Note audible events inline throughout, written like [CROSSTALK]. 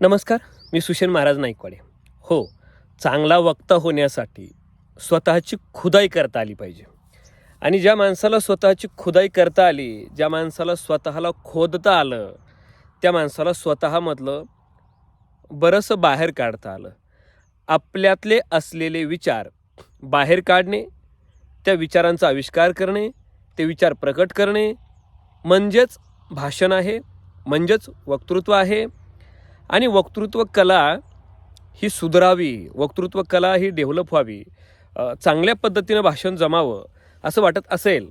नमस्कार मी सुशेन महाराज नाईकवाडे. हो चांगला वक्ता होण्यासाठी स्वतःची खुदाई करता आली पाहिजे. आणि ज्या माणसाला स्वतःची खुदाई करता आली ज्या माणसाला स्वतःला खोदता आलं त्या माणसाला स्वतःमधलं बरंसं बाहेर काढता आलं. आपल्यातले असलेले विचार बाहेर काढणे त्या विचारांचा आविष्कार करणे ते विचार प्रकट करणे म्हणजेच भाषण आहे म्हणजेच वक्तृत्व आहे आणि वक्तृत्व कला ही सुधारावी वक्तृत्व कला ही डेव्हलप व्हावी चांगल्या पद्धतीनं भाषण जमावं असं वाटत असेल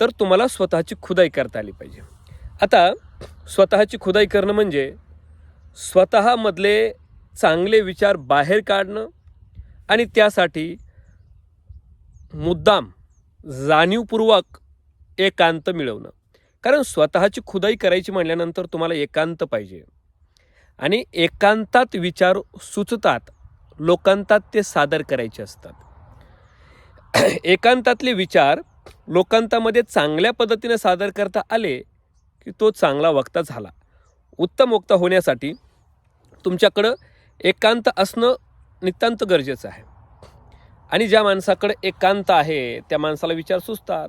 तर तुम्हाला स्वतःची खुदाई करता आली पाहिजे. आता स्वतःची खुदाई करणं म्हणजे स्वतःमधले चांगले विचार बाहेर काढणं आणि त्यासाठी मुद्दाम जाणीवपूर्वक एकांत मिळवणं. कारण स्वतःची खुदाई करायची म्हणल्यानंतर तुम्हाला एकांत पाहिजे. आणि एकांतात विचार सुचतात लोकांतात ते सादर करायचे असतात. [CLEARS THROAT] एकांतातले विचार लोकांतामध्ये चांगल्या पद्धतीने सादर करता आले की तो चांगला वक्ता झाला. उत्तम वक्ता होण्यासाठी तुमच्याकडं एकांत असणं नितांत गरजेचं आहे. आणि ज्या माणसाकडे एकांत आहे त्या माणसाला विचार सुचतात.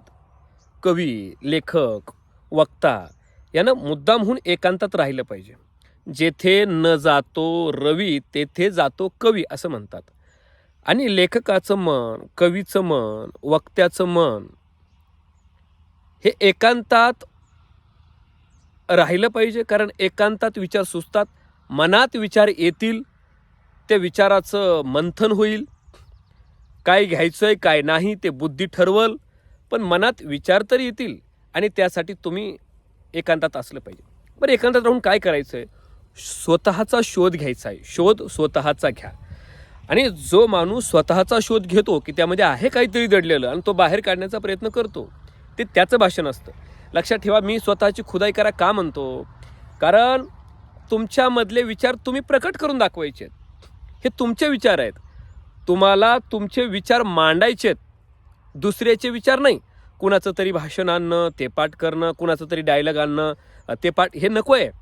कवी लेखक वक्ता यानं मुद्दामहून एकांतात राहिलं पाहिजे. जेथे न जातो रवी तेथे जातो कवी असं म्हणतात. आणि लेखकाचं मन कवीचं मन वक्त्याचं मन हे एकांतात राहिलं पाहिजे कारण एकांतात विचार सुचतात मनात विचार येतील त्या विचाराचं मंथन होईल. काय घ्यायचं आहे काय नाही ते बुद्धी ठरवल पण मनात विचार तर येतील आणि त्यासाठी तुम्ही एकांतात असलं पाहिजे. बरं एकांतात राहून काय करायचं आहे स्वतःचा शोध घ्यायचा आहे. शोध स्वतःचा घ्या. आणि जो माणूस स्वतःचा शोध घेतो की त्यामध्ये आहे काहीतरी दडलेलं आणि तो बाहेर काढण्याचा प्रयत्न करतो ते त्याचं भाषण असतं. लक्षात ठेवा मी स्वतःची खुदाई करा का म्हणतो? कारण तुमच्यामधले विचार तुम्ही प्रकट करून दाखवायचे आहेत. हे तुमचे विचार आहेत. तुम्हाला तुमचे विचार मांडायचे आहेत. दुसऱ्याचे विचार नाही. कुणाचं तरी भाषण आणणं ते पाठ करणं कुणाचं तरी डायलॉग आणणं ते पाठ हे नको आहे.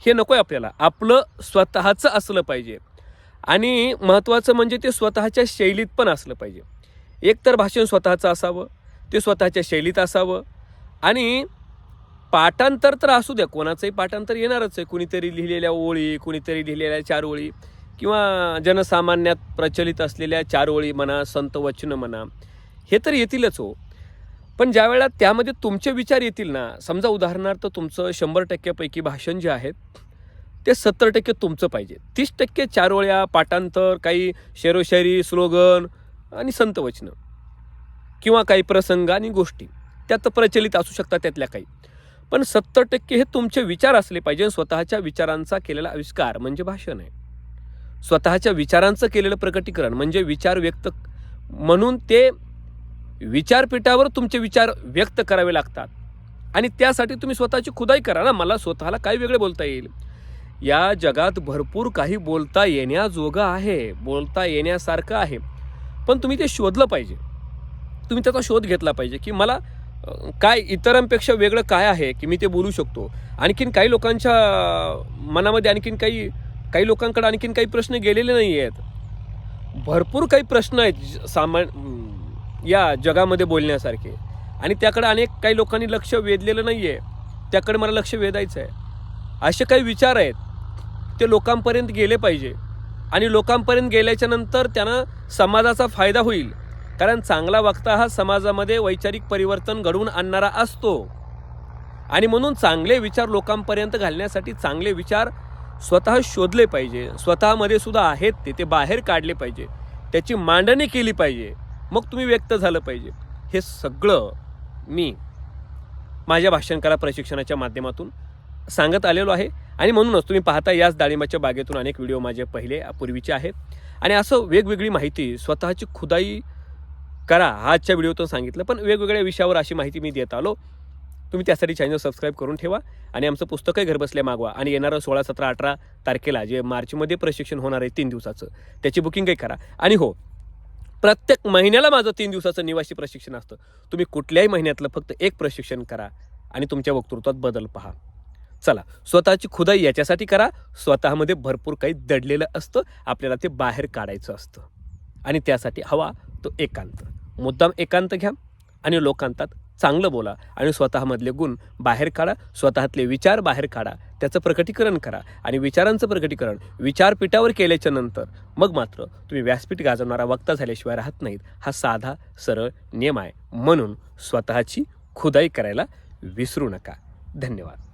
हे नको आहे आपल्याला. आपलं स्वतःचं असलं पाहिजे. आणि महत्त्वाचं म्हणजे ते स्वतःच्या शैलीत पण असलं पाहिजे. एकतर भाषण स्वतःचं असावं ते स्वतःच्या शैलीत असावं. आणि पाठांतर तर असू द्या कोणाचंही पाठांतर येणारच आहे. कुणीतरी लिहिलेल्या ओळी कुणीतरी लिहिलेल्या चार ओळी किंवा जनसामान्यात प्रचलित असलेल्या चार ओळी म्हणा संत वचनं म्हणा हे तर येतीलच हो. पण ज्या वेळेला त्यामध्ये तुमचे विचार येतील ना समजा उदाहरणार्थ तुमचं शंभर टक्क्यापैकी भाषण जे आहे ते सत्तर टक्के तुमचं पाहिजे. तीस टक्के चारोळ्या पाठांतर काही शेरोशायरी स्लोगन आणि संतवचनं किंवा काही प्रसंग आणि गोष्टी. त्यात प्रचलित असू शकतात त्यातल्या काही. पण सत्तर टक्के हे तुमचे विचार असले पाहिजे स्वतःच्या विचारांचा केलेला आविष्कार म्हणजे भाषण आहे. स्वतःच्या विचारांचं केलेलं प्रकटीकरण म्हणजे विचार व्यक्त म्हणून ते विचारपीठावर तुमचे विचार व्यक्त करावे लागतात. आणि त्यासाठी तुम्ही स्वतःची खुदाई करा ना. मला स्वतःला काय वेगळे बोलता येईल? या जगात भरपूर काही बोलता येण्याजोगं आहे. बोलता येण्यासारखं आहे. पण तुम्ही ते शोधलं पाहिजे. तुम्ही त्याचा शोध घेतला पाहिजे की मला काय इतरांपेक्षा वेगळं काय आहे की मी ते बोलू शकतो? आणखीन काही लोकांच्या मनामध्ये आणखीन काही काही लोकांकडे आणखीन काही प्रश्न गेलेले नाही आहेत भरपूर काही प्रश्न आहेत. सामान या जगामध्ये बोलण्यासारखे. आणि त्याकडे अनेक काही लोकांनी लक्ष वेधलेलं नाही आहे त्याकडे मला लक्ष वेधायचं आहे असे काही विचार आहेत ते लोकांपर्यंत गेले पाहिजे. आणि लोकांपर्यंत गेल्याच्यानंतर त्यांना समाजाचा फायदा होईल. कारण चांगला वक्ता हा समाजामध्ये वैचारिक परिवर्तन घडवून आणणारा असतो. आणि म्हणून चांगले विचार लोकांपर्यंत घालण्यासाठी चांगले विचार स्वतः शोधले पाहिजे. स्वतःमध्ये सुद्धा आहेत ते ते बाहेर काढले पाहिजे. त्याची मांडणी केली पाहिजे. मग तुम्ही व्यक्त झालं पाहिजे. हे सगळं मी माझ्या भाषणकला प्रशिक्षणाच्या माध्यमातून सांगत आलेलो आहे. आणि म्हणूनच तुम्ही पाहता याच डाळिंबाच्या बागेतून अनेक व्हिडिओ माझे पहिले पूर्वीचे आहेत. आणि असं वेगवेगळी माहिती स्वतःची खुदाई करा हा आजच्या व्हिडिओतून सांगितलं. पण वेगवेगळ्या विषयावर अशी माहिती मी देत आलो. तुम्ही त्यासाठी चॅनल सबस्क्राईब करून ठेवा. आणि आमचं पुस्तकही घरबसल्या मागवा. आणि येणारं सोळा सतरा अठरा तारखेला जे मार्चमध्ये प्रशिक्षण होणार आहे तीन दिवसाचं त्याची बुकिंगही करा. आणि हो प्रत्येक महिन्याला माझं तीन दिवसाचं निवासी प्रशिक्षण असतं. तुम्ही कुठल्याही महिन्यातलं फक्त एक प्रशिक्षण करा आणि तुमच्या वक्तृत्वात बदल पहा. चला स्वतःची खुदाई याच्यासाठी करा. स्वतःमध्ये भरपूर काही दडलेलं असतं. आपल्याला ते बाहेर काढायचं असतं. आणि त्यासाठी हवा तो एकांत. मुद्दाम एकांत घ्या आणि लोकांतात चांगलं बोला आणि स्वतःमधले गुण बाहेर काढा स्वतःतले विचार बाहेर काढा त्याचं प्रकटीकरण करा आणि विचारांचं प्रकटीकरण विचारपीठावर केल्याच्यानंतर मग मात्र तुम्ही व्यासपीठ गाजवणारा वक्ता झाल्याशिवाय राहत नाहीत. हा साधा सरळ नियम आहे. म्हणून स्वतःची खुदाई करायला विसरू नका. धन्यवाद.